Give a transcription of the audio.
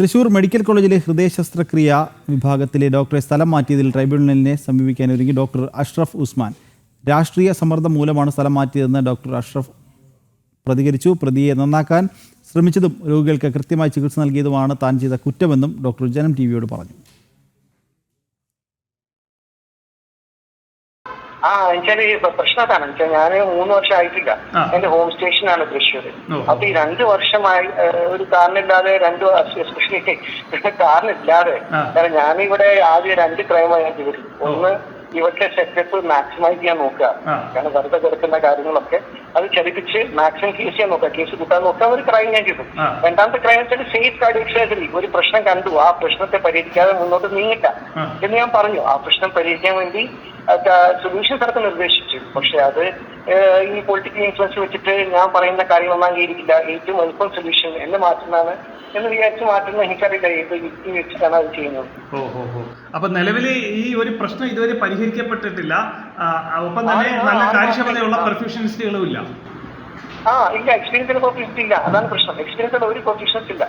Thrissur medical കോളേജിലെ ഹൃദയ ശസ്ത്രക്രിയ വിഭാഗത്തിലെ ഡോക്ടറെ സ്ഥലം മാറ്റിയതിൽ ട്രൈബ്യൂണലിനെ സമീപിക്കാൻ ഒരുങ്ങി ഡോക്ടർ അഷ്റഫ് ഉസ്മാൻ. രാഷ്ട്രീയ സമ്മർദ്ദം മൂലമാണ് സ്ഥലം മാറ്റിയതെന്ന് ഡോക്ടർ അഷ്റഫ് പ്രതികരിച്ചു. പ്രതിയെ നന്നാക്കാൻ ശ്രമിച്ചതും രോഗികൾക്ക് കൃത്യമായി ചികിത്സ നൽകിയതുമാണ് താൻ ചെയ്ത കുറ്റമെന്നും ഡോക്ടർ ജനം ടി വിയോട് പറഞ്ഞു. ആ എന്നുവെച്ചാൽ ഈ പ്രശ്നം അതാണ് വെച്ചാൽ ഞാൻ മൂന്ന് വർഷം ആയിട്ടില്ല എന്റെ ഹോം സ്റ്റേഷനാണ് തൃശ്ശൂർ. അപ്പൊ ഈ രണ്ട് വർഷമായി ഒരു കാറിനില്ലാതെ രണ്ട് എസ്പെഷ്യലി കാറിനില്ലാതെ. കാരണം ഞാനിവിടെ ആദ്യം രണ്ട് ക്രൈമാണ് ഞാൻ ചെയ്തിട്ടുള്ളത് ഒന്ന് ഇവിടുത്തെ സെറ്റപ്പ് മാക്സിമൈസ് ചെയ്യാൻ നോക്കുക. കാരണം വെറുതെ കിടക്കുന്ന കാര്യങ്ങളൊക്കെ അത് ചലിപ്പിച്ച് മാക്സിമം കേസ് ചെയ്യാൻ നോക്കുക. കേസ് കൂട്ടാൻ നോക്കുക. ഒരു ക്രൈം ഞാൻ ചെയ്തു. രണ്ടാമത്തെ ക്രൈം വെച്ചാൽ സേഫ് കാർഡിയക് സർജറി ഒരു പ്രശ്നം കണ്ടു. ആ പ്രശ്നത്തെ പരിഹരിക്കാതെ മുന്നോട്ട് നീങ്ങില്ല. എന്ന് ഞാൻ പറഞ്ഞു. ആ പ്രശ്നം പരിഹരിക്കാൻ വേണ്ടി സൊല്യൂഷൻ തരത്തിൽ നിർദ്ദേശിച്ചു. പക്ഷെ അത് ഈ പൊളിറ്റിക്കൽ ഇൻഫ്ലുവൻസ് വെച്ചിട്ട് ഞാൻ പറയുന്ന കാര്യങ്ങളൊന്നും അംഗീകരിക്കില്ല. ഏറ്റവും എളുപ്പം സൊല്യൂഷൻ എന്നെ മാറ്റുന്നതാണ് എന്ന് വിചാരിച്ച് മാറ്റുന്ന എനിക്കറിയില്ല. ഏത് യുക്തി വെച്ചിട്ടാണ് അത് ചെയ്യുന്നത്. ഓ ഓ ഓ അപ്പൊ നിലവിൽ ഈ ഒരു പ്രശ്നം ഇതുവരെ പരിഹരിക്കപ്പെട്ടിട്ടില്ല. ഒപ്പം തന്നെ നല്ല കാര്യക്ഷമതയുള്ള. പെർഫ്യൂഷനിസ്റ്റുകളും ഇല്ല. ആ ഇല്ല. എക്സ്പീരിയൻസിന് പ്രൊഫീഷൻസ് ഇല്ല. അതാണ് പ്രശ്നം. എക്സ്പീരിയൻസ് ഒരു പ്രൊഫീഷൻസ് ഇല്ല.